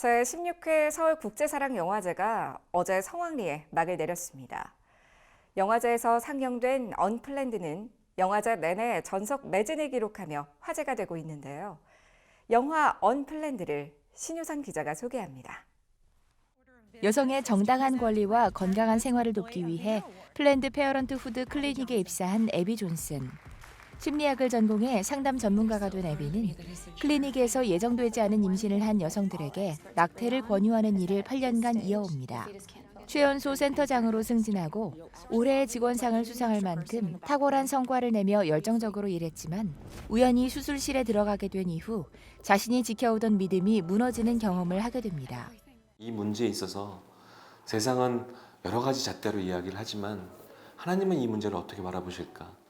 제16회 서울 국제사랑영화제가 어제 성황리에 막을 내렸습니다. 영화제에서 상영된 언플랜드는 영화제 내내 전석 매진을 기록하며 화제가 되고 있는데요. 영화 언플랜드를 신유선 기자가 소개합니다. 여성의 정당한 권리와 건강한 생활을 돕기 위해 플랜드 페어런트 후드 클리닉에 입사한 애비 존슨. 심리학을 전공해 상담 전문가가 된 애비는 클리닉에서 예정되지 않은 임신을 한 여성들에게 낙태를 권유하는 일을 8년간 이어옵니다. 최연소 센터장으로 승진하고 올해의 직원상을 수상할 만큼 탁월한 성과를 내며 열정적으로 일했지만 우연히 수술실에 들어가게 된 이후 자신이 지켜오던 믿음이 무너지는 경험을 하게 됩니다. 이 문제에 있어서 세상은 여러 가지 잣대로 이야기를 하지만 하나님은 이 문제를 어떻게 바라보실까?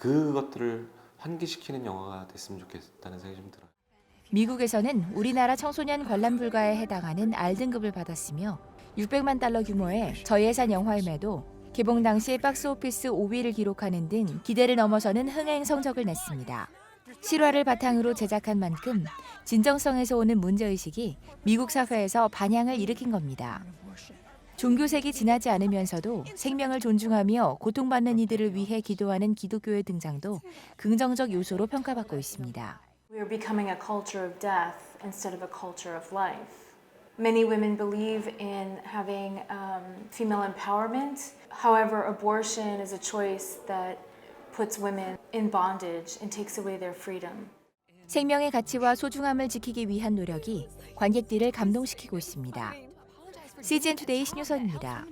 그것들을 환기시키는 영화가 됐으면 좋겠다는 생각이 좀 들어요. 미국에서는 우리나라 청소년 관람 불가에 해당하는 R등급을 받았으며 600만 달러 규모의 저예산 영화임에도 개봉 당시 박스오피스 5위를 기록하는 등 기대를 넘어서는 흥행 성적을 냈습니다. 실화를 바탕으로 제작한 만큼 진정성에서 오는 문제의식이 미국 사회에서 반향을 일으킨 겁니다. 종교색이 지나지 않으면서도 생명을 존중하며 고통받는 이들을 위해 기도하는 기독교의 등장도 긍정적 요소로 평가받고 있습니다. We are becoming a culture of death instead of a culture of life. Many women believe in having um, female empowerment. However, abortion is a choice that puts women in bondage and takes away their freedom. 생명의 가치와 소중함을 지키기 위한 노력이 관객들을 감동시키고 있습니다. CGN 투데이 신유선입니다.